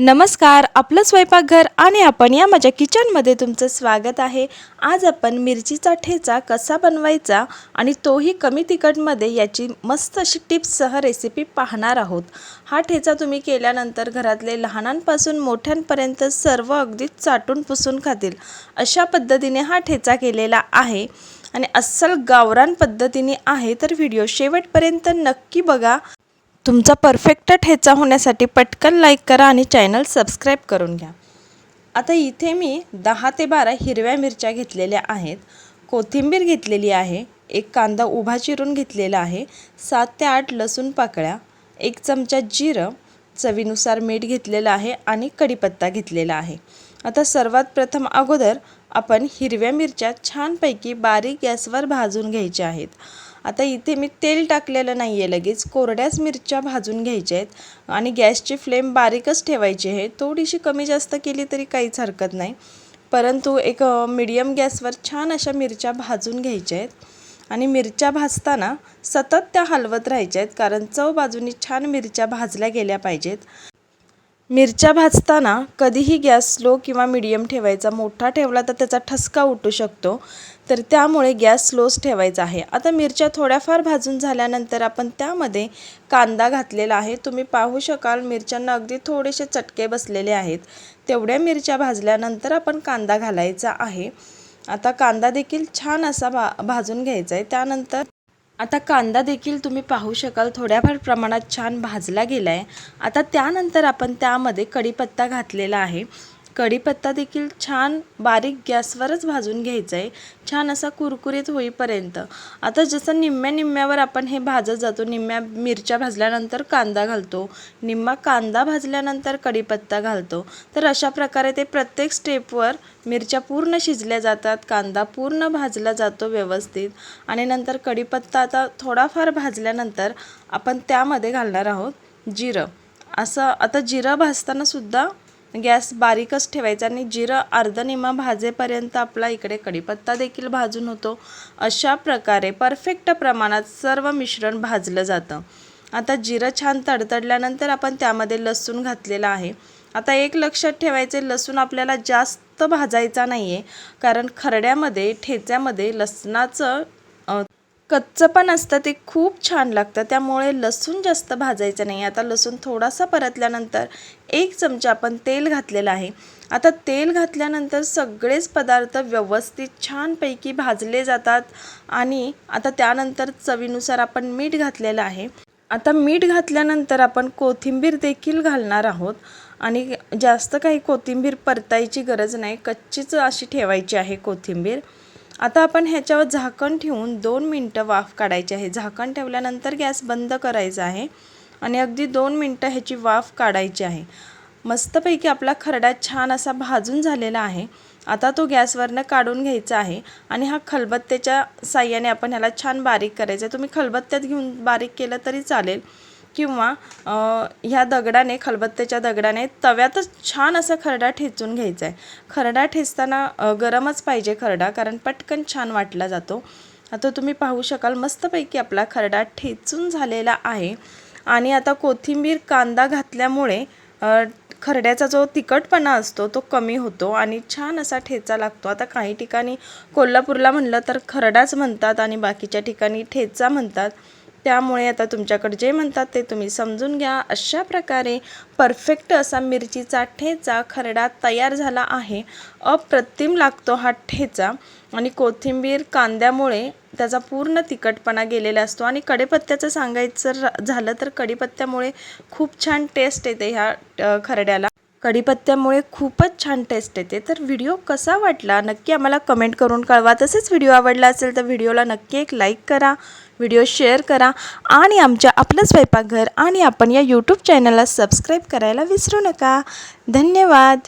नमस्कार आपलं स्वयंपाकघर आणि आपण या माझ्या किचनमध्ये तुमचं स्वागत आहे. आज आपण मिरचीचा ठेचा कसा बनवायचा आणि तोही कमी तिखटमध्ये याची मस्त अशी टिप्ससह रेसिपी पाहणार आहोत. हा ठेचा तुम्ही केल्यानंतर घरातले लहानांपासून मोठ्यांपर्यंत सर्व अगदीच चाटून पुसून खातील. अशा पद्धतीने हा ठेचा केलेला आहे आणि अस्सल गावरान पद्धतीने आहे तर व्हिडिओ शेवटपर्यंत नक्की बघा. तुमचा परफेक्ट ठेचा होण्यासाठी पटकन लाईक करा आणि चॅनल सबस्क्राईब करून घ्या. आता इथे मी दहा ते बारा हिरव्या मिरच्या घेतलेल्या आहेत. कोथिंबीर घेतलेली आहे. एक कांदा उभा चिरून घेतलेला आहे. सात ते आठ लसूण पाकळ्या. एक चमचा जिरं. चवीनुसार मीठ घेतलेलं आहे आणि कढीपत्ता घेतलेला आहे. आता सर्वात प्रथम अगोदर आपण हिरव्या मिरच्या छानपैकी बारीक गॅसवर भाजून घ्यायच्या आहेत. आता इथे मी तेल टाकलेलं नाही आहे लगेच. कोरड्याच मिरच्या भाजून घ्यायच्या आहेत. आणि गॅसची फ्लेम बारीकच ठेवायची आहे. थोडीशी कमी जास्त केली तरी काहीच हरकत नाही. परंतु एक मीडियम गॅसवर छान अशा मिरच्या भाजून घ्यायच्या आहेत. आणि मिरच्या भाजताना सतत त्या हलवत राहायच्या आहेत. कारण चव बाजूनी छान मिरच्या भाजल्या गेल्या पाहिजेत. मिरच्या भाजताना कधीही गॅस स्लो किंवा मिडियम ठेवायचा मोठा ठेवला तर त्याचा ठसका उठू शकतो. तर त्यामुळे गॅस स्लोच ठेवायचा आहे. आता मिरच्या थोड्याफार भाजून झाल्यानंतर आपण त्यामध्ये कांदा घातलेला आहे. तुम्ही पाहू शकाल मिरच्यांना अगदी थोडेसे चटके बसलेले आहेत. तेवढ्या मिरच्या भाजल्यानंतर आपण कांदा घालायचा आहे. आता कांदा देखील छान असा भा भाजून घ्यायचा आहे. त्यानंतर आता कांदा देखील तुम्ही पाहू शकाल थोड्याफार प्रमाणात छान भाजला गेला आहे आता त्यानंतर आपण त्यामध्ये कढीपत्ता घातलेला आहे. कढीपत्ता देखील छान बारीक गॅसवरच भाजून घ्यायचा आहे छान असा कुरकुरीत होईपर्यंत. आता जसं निम्म्या निम्म्यावर आपण हे भाजत जातो निम्म्या मिरच्या भाजल्यानंतर कांदा घालतो निम्मा कांदा भाजल्यानंतर कढीपत्ता घालतो. तर अशा प्रकारे ते प्रत्येक स्टेपवर मिरच्या पूर्ण शिजल्या जातात कांदा पूर्ण भाजला जातो व्यवस्थित. आणि नंतर कढीपत्ता आता थोडाफार भाजल्यानंतर आपण त्यामध्ये घालणार आहोत जिरं. असं आता जिरं भाजताना सुद्धा गॅस बारीकच ठेवायचा आणि जिरं अर्ध निमा भाजेपर्यंत आपला इकडे कढीपत्ता देखील भाजून होतो. अशा प्रकारे परफेक्ट प्रमाणात सर्व मिश्रण भाजलं जातं. आता जिरं छान तडतडल्यानंतर आपण त्यामध्ये लसूण घातलेला आहे. आता एक लक्षात ठेवायचे लसूण आपल्याला जास्त भाजायचा नाही आहे कारण खरड्यामध्ये ठेच्यामध्ये लसणाचं कच्चं पण असतं ते खूप छान लागतं. त्यामुळे लसूण जास्त भाजायचं नाही. आता लसूण थोडासा परतल्यानंतर एक चमचा आपण तेल घातलेलं आहे. आता तेल घातल्यानंतर सगळेच पदार्थ व्यवस्थित छानपैकी भाजले जातात आणि आता त्यानंतर चवीनुसार आपण मीठ घातलेलं आहे. आता मीठ घातल्यानंतर आपण कोथिंबीर देखील घालणार आहोत आणि जास्त काही कोथिंबीर परतायची गरज नाही. कच्चीच अशी ठेवायची आहे कोथिंबीर. आता आपण ह्याच्यावर झाकण ठेवून दोन मिनटं वाफ काढायची आहे. झाकण ठेवल्यानंतर गॅस बंद करायचा आहे आणि अगदी दोन मिनटं ह्याची वाफ काढायची आहे. मस्तपैकी आपला खरडा छान असा भाजून झालेला आहे. आता तो गॅसवरनं काढून घ्यायचा आहे आणि हा खलबत्त्याच्या साह्याने आपण ह्याला छान बारीक करायचा आहे. तुम्ही खलबत्त्यात घेऊन बारीक केलं तरी चालेल. किंवा ह्या दगडाने खलबत्त्याच्या दगडाने तव्यातच छान असा खरडा ठेचून घ्यायचा आहे. खरडा ठेचताना गरमच पाहिजे खरडा कारण पटकन छान वाटला जातो. आता तुम्ही पाहू शकाल मस्तपैकी आपला खरडा ठेचून झालेला आहे. आणि आता कोथिंबीर कांदा घातल्यामुळे खरड्याचा जो तिखटपणा असतो तो कमी होतो आणि छान असा ठेचा लागतो. आता काही ठिकाणी कोल्हापूरला म्हणलं तर खरडाच म्हणतात आणि बाकीच्या ठिकाणी ठेचा म्हणतात. त्यामुळे आता तुमच्याकडे जे म्हणतात ते तुम्ही समजून घ्या. अशा प्रकारे परफेक्ट असा मिरचीचा ठेचा खरडा तयार झाला आहे. अप्रतिम लागतो हा ठेचा आणि कोथिंबीर कांद्यामुळे त्याचा पूर्ण तिखटपणा गेलेला असतो. आणि कढीपत्त्याचं सांगायचं झालं तर कढीपत्त्यामुळे खूप छान टेस्ट येते ह्या खरड्याला. कढीपत्त्यामुळे खूपच छान टेस्ट येते. तर व्हिडिओ कसा वाटला? नक्की आम्हाला कमेंट करून कळवा. तसेच व्हिडिओ आवडला असेल तर व्हिडिओला नक्की एक लाईक करा. व्हिडिओ शेअर करा आणि आमच्या आपलं स्वयंपाकघर आणि आपण या यूट्यूब चॅनलला सबस्क्राईब करायला विसरू नका. धन्यवाद.